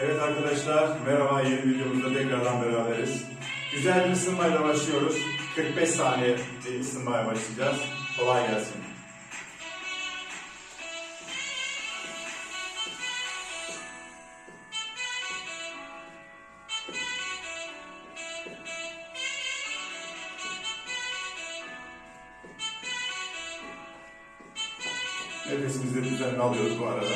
Evet arkadaşlar, merhaba. Yeni videomuzda tekrardan beraberiz. Güzel bir ısınmayla başlıyoruz. 45 saniye ısınmaya başlayacağız. Kolay gelsin. Nefesimizi düzenli alıyoruz bu arada.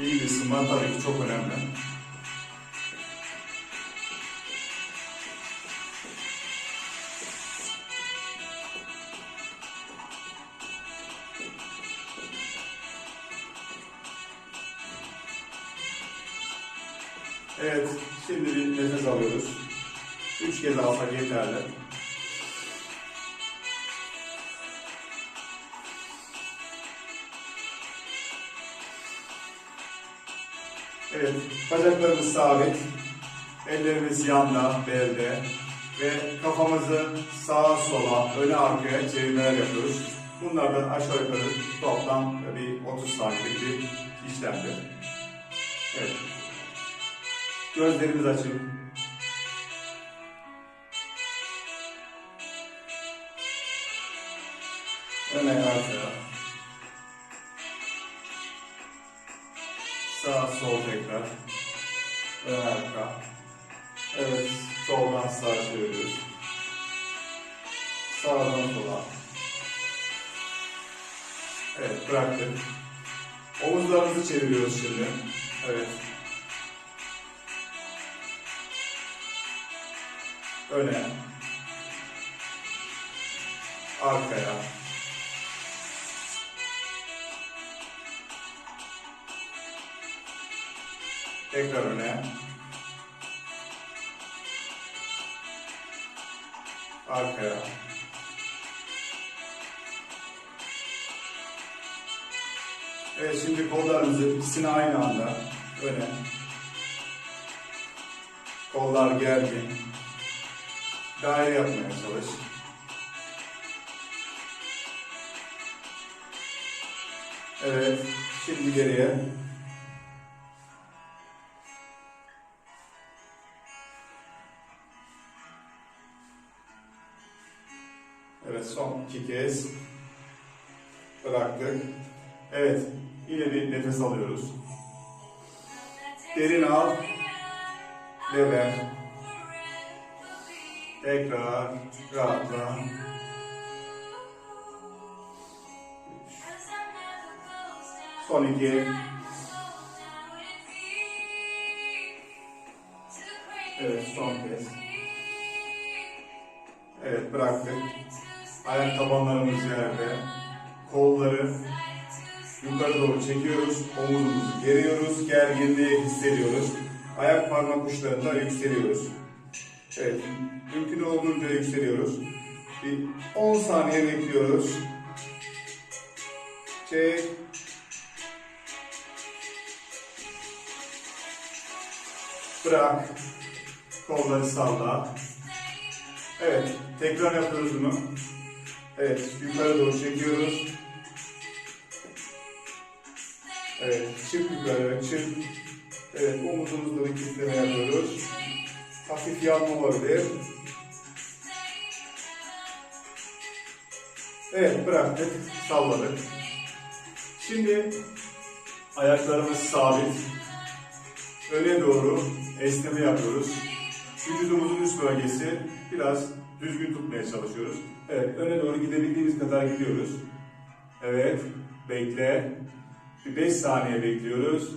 İyi bir ısınma tabii ki çok önemli. Üç kez alsak yeterli. Evet, bacaklarımız sabit. Ellerimiz yanda, belde ve kafamızı sağa sola, öne arkaya çevirmeler yapıyoruz. Bunlardan aşağı yukarı toplam bir 30 saniyelik bir işlemdir. Evet. Gözlerimiz açık. Öne arkaya. Sağ sol tekrar. Ön arka. Evet. Soldan sağa çeviriyoruz. Sağdan sola. Evet bıraktık. Omuzlarımızı çeviriyoruz şimdi. Evet. Öne. Arkaya. Tekrar öne. Arkaya. Evet şimdi kollarımızı ikisini aynı anda öne. Kollar gergin. Daire yapmaya çalış. Evet. Şimdi geriye. Evet son iki kez bıraktık. Evet yine bir nefes alıyoruz. Derin al ve ver. Tekrar rahatla. Son iki. Evet son kez. Evet bıraktık. Ayak tabanlarımız yerde. Kolları yukarı doğru çekiyoruz. Omuzumuzu geriyoruz. Gerginliği hissediyoruz. Ayak parmak uçlarında yükseliyoruz. Evet. Mümkün olduğunca yükseliyoruz. Bir 10 saniye bekliyoruz. Çek. Bırak. Kolları salla. Evet. Tekrar yapıyoruz bunu. Evet. Yukarı doğru çekiyoruz. Evet. Çık yukarı. Çık. Evet. Omuzumuzda bir kitleme yapıyoruz. Hafif yanma olabilir. Evet. Bıraktık. Salladık. Şimdi ayaklarımız sabit. Öne doğru esneme yapıyoruz. Vücudumuzun üst bölgesi biraz düzgün tutmaya çalışıyoruz. Evet, öne doğru gidebildiğimiz kadar gidiyoruz. Evet, bekle. Bir 5 saniye bekliyoruz.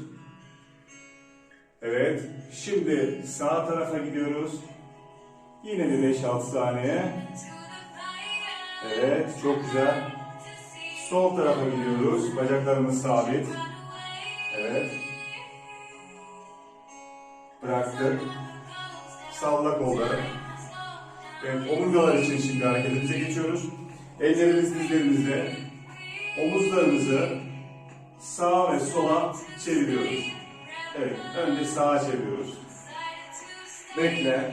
Evet, şimdi sağ tarafa gidiyoruz. Yine de 5-6 saniye. Evet, çok güzel. Sol tarafa gidiyoruz. Bacaklarımız sabit. Evet. Bıraktık. Salla kolları. Evet, omurgalar için şimdi hareketimize geçiyoruz. Ellerimiz dizlerimizde. Omuzlarımızı sağa ve sola çeviriyoruz. Evet, Önce sağa çeviriyoruz. Bekle.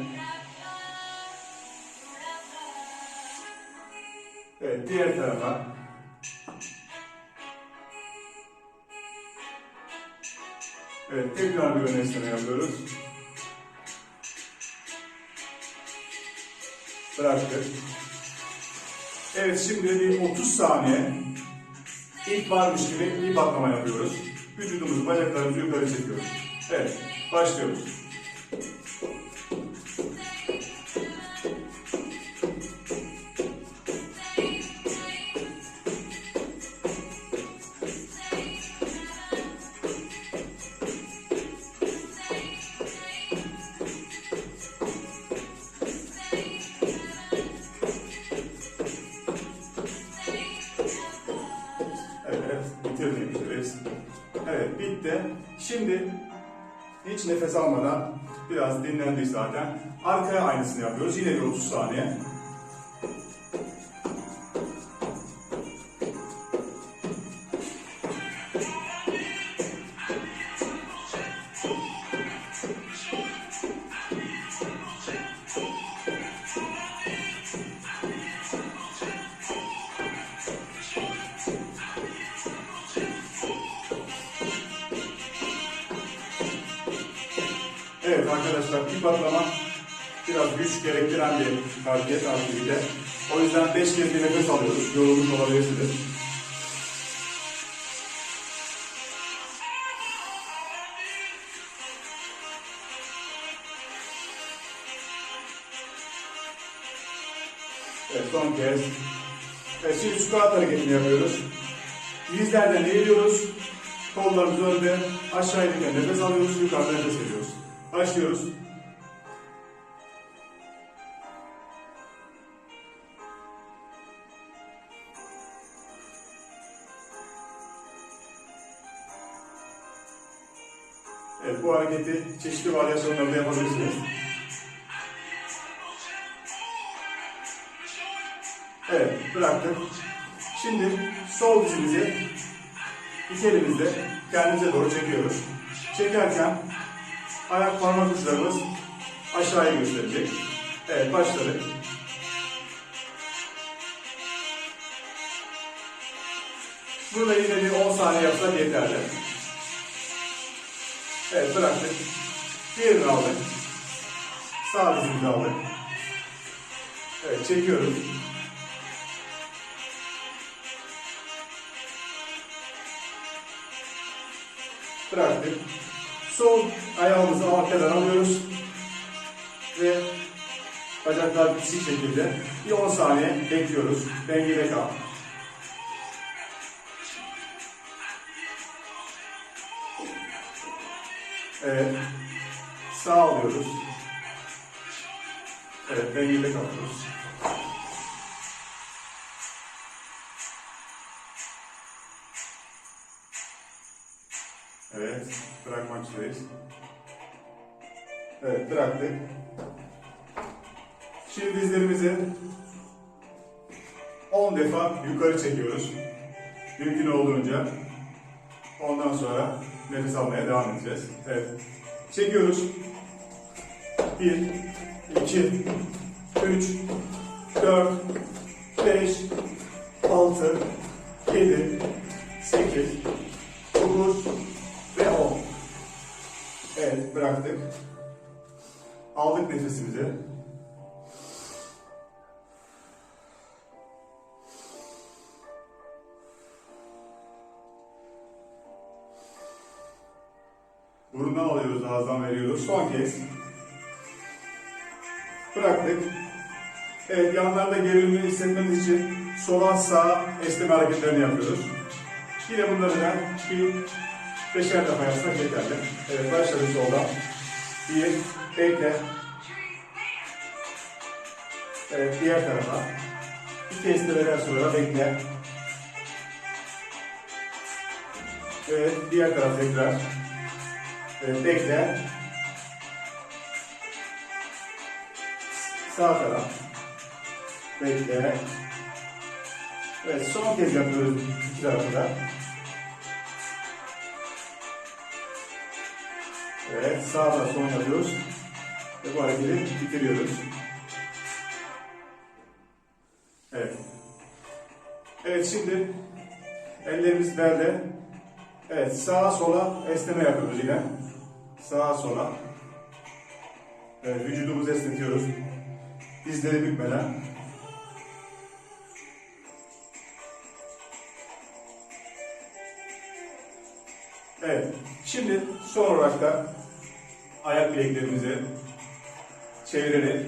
Evet, diğer tarafa. Evet, tekrar bir ön esneme yapıyoruz. Bıraktık. Evet, şimdi bir 30 saniye ilk varmış gibi bir baklama yapıyoruz. Vücudumuzu, bacaklarımızı yukarı çekiyoruz. Evet, başlıyoruz. Bitti. Şimdi hiç nefes almadan biraz dinlendik zaten. Arkaya aynısını yapıyoruz. Yine bir 30 saniye. Evet arkadaşlar bir patlama biraz güç gerektiren bir hareket aktivite. O yüzden 5 kez bir nefes alıyoruz. Yorulmuş olabilirsiniz. Evet son kez. Evet şimdi squat hareketini yapıyoruz. Dizlerden eğiliyoruz. Kollarımız önde. Aşağı inerken nefes alıyoruz. Yukarıda nefes veriyoruz. Başlıyoruz. Evet bu hareketi çeşitli varyasyonlarda yapabilirsiniz. Evet bıraktık. Şimdi sol dizimizi iki elimizle kendimize doğru çekiyoruz. Çekerken ayak parmak uçlarımız aşağıya gösterecek. Evet başladık. Burada yine bir 10 saniye yapsak yeterli. Evet bıraktık. Diğerini aldık. Sağ dizimizi aldık. Evet çekiyoruz. Bıraktık. Sol ayağımızı arkadan alıyoruz. Ve bacaklar bitişik şekilde bir 10 saniye bekliyoruz. Dengede kal. Evet. Sağ alıyoruz. Evet, dengede kalıyoruz. Üzereyiz. Evet, bıraktık. Şimdi dizlerimizi 10 defa yukarı çekiyoruz. Mümkün olduğunca. Ondan sonra nefes almaya devam edeceğiz. Evet. Çekiyoruz. 1, 2, 3, 4, 5, 6, 7, 8, 9 ve 10. Evet bıraktık. Aldık nefesimizi. Burundan alıyoruz, ağızdan veriyoruz. Son kez. Bıraktık. Evet, yanlarda gerilimi hissetmemiz için sola sağa esneme hareketlerini yapıyoruz. Yine bunları da beşer defa yapsak yeterli. Evet, başladık soldan. Bir, bekle. Evet, diğer tarafa. İki esnemeler sonra bekle. Evet, diğer taraf tekrar. Evet, bekle. Sağ taraf. Bekle. Evet, son kez yapıyoruz iki tarafı da. Evet, sağda son yapıyoruz. Ve bu hareketi bitiriyoruz. Evet. Evet, şimdi ellerimiz belde. Evet, sağa sola esneme yapıyoruz yine. Sağa sola. Evet, vücudumuzu esnetiyoruz. Dizleri bükmeden. Evet, şimdi son olarak da ayak bileklerimizi çevirerek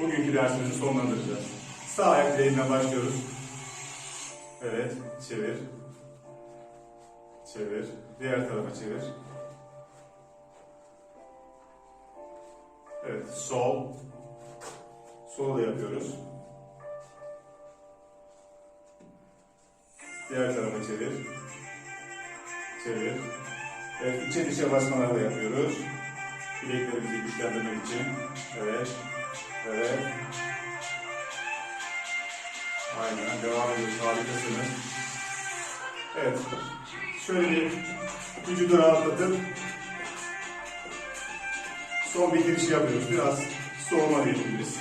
bugünkü dersimizi sonlandıracağız. Sağ ayak bileğinden başlıyoruz. Evet, çevir. Çevir. Diğer tarafa çevir. Evet, sol. Sol da yapıyoruz. Diğer tarafa çevir. Çevir. Evet, içe dışa basmalar da yapıyoruz. Bileklerimizi güçlendirmek için. Evet. Evet. Aynen. Devam ediyoruz. Harikasınız. Evet. Şöyle bir vücudu rahatlatıp son bitirişi yapıyoruz. Biraz soğuma diyebiliriz.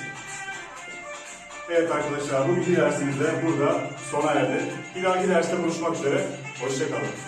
Evet arkadaşlar bugünkü dersimiz de burada sona erdi. Bir dahaki derste buluşmak üzere. Hoşçakalın.